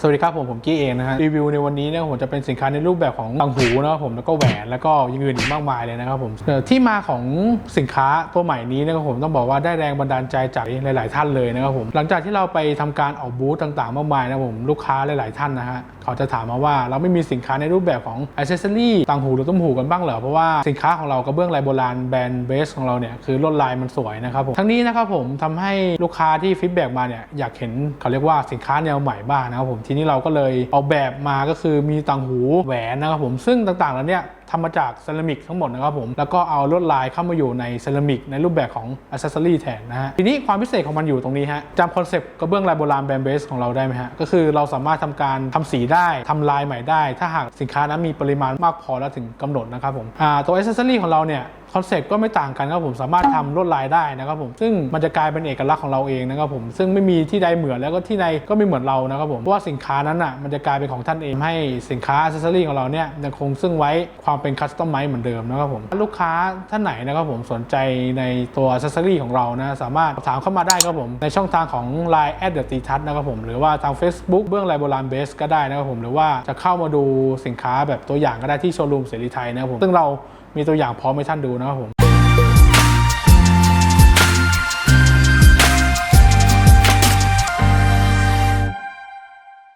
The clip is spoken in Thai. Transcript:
สวัสดีครับผมผมกี้เองนะฮะรีวิวในวันนี้เนี่ยผมจะเป็นสินค้าในรูปแบบของต่างหูนะครับผมแล้วก็แหวนแล้วก็ยังอื่นอีกมากมายเลยนะครับผมที่มาของสินค้าตัวใหม่นี้นะครับผมต้องบอกว่าได้แรงบันดาลใจจากหลาย ๆ ท่านเลยนะครับผมหลังจากที่เราไปทำการออกบูธต่าง ๆ มากมายนะครับผมลูกค้าหลาย ๆ ท่านนะฮะ เขาจะถามมาว่าเราไม่มีสินค้าในรูปแบบของอ c เซสซอรี่ต่างหูหรือตุ้มหูกันบ้างเหรอ เพราะว่าสินค้าของเรากระเบื้องลายโบราณแบรนด์เบสของเราเนี่ยคือลวดลายมันสวยนะครับผมทั้งนี้นะครับผมทำให้ลูกค้าที่ฟีดแบ็กมาเนี่ยอยากเห็นเขาเรียกว่าสินค้าแนวใหม่บ้างนะครับผมทีนี้เราก็เลยออกแบบมาก็คือมีต่างหูแหวนนะครับผมซึ่งต่างๆแล้วเนี่ย ทำมาจากเซรามิกทั้งหมดนะครับผม แล้วก็เอาลวดลายเข้ามาอยู่ในเซรามิกในรูปแบบของอ c เซสซอรี่แทนนะฮะ ทีนี้ความพิเศษของมันอยู่ตรงนี้ฮะจำคอนเซปต์กระเบื้องลายโบราณแบรนด์เบสของเราได้ไหมฮะ ก็คือเราสามารถทำการทำสีได้ทำลายใหม่ได้ ถ้าหากสินค้านั้นมีปริมาณมากพอและถึงกำหนดนะครับผมตัวอ c เซสซอรี่ของเราเนี่ยคอนเซ็ปต์ก็ไม่ต่างกันครับผมสามารถทำลวดลายได้นะครับผมซึ่งมันจะกลายเป็นเอกลักษณ์ของเราเองนะครับผมซึ่งไม่มีที่ใดเหมือนแล้วก็ที่ใดก็ไม่เหมือนเรานะครับผมเพราะว่าสินค้านั้นอะมันจะกลายเป็นของท่านเองให้สินค้าอ c เซสซอรี่ของเราเนี่ยยังคงซึ่งไว้ความเป็นคัสตอมไมซ์เหมือนเดิมนะครับผมลูกค้าท่านไหนนะครับผมสนใจในตัวอ c เซสซอรี่ของเรานะสามารถสอบถามเข้ามาได้ครับผมในช่องทางของ Line แอดเดอะตีทัศนะครับผมหรือว่าทาง Facebook เบื้องลายโบราณเบสก็ได้นะครับผมหรือว่าจะเข้ามาดูสินค้าแบบตัวอย่างก็ได้ที่โชว์รูมเสรีไทยนะครับผมซึ่งเรา มีตัวอย่างพร้อมให้ท่านดูนะครับผม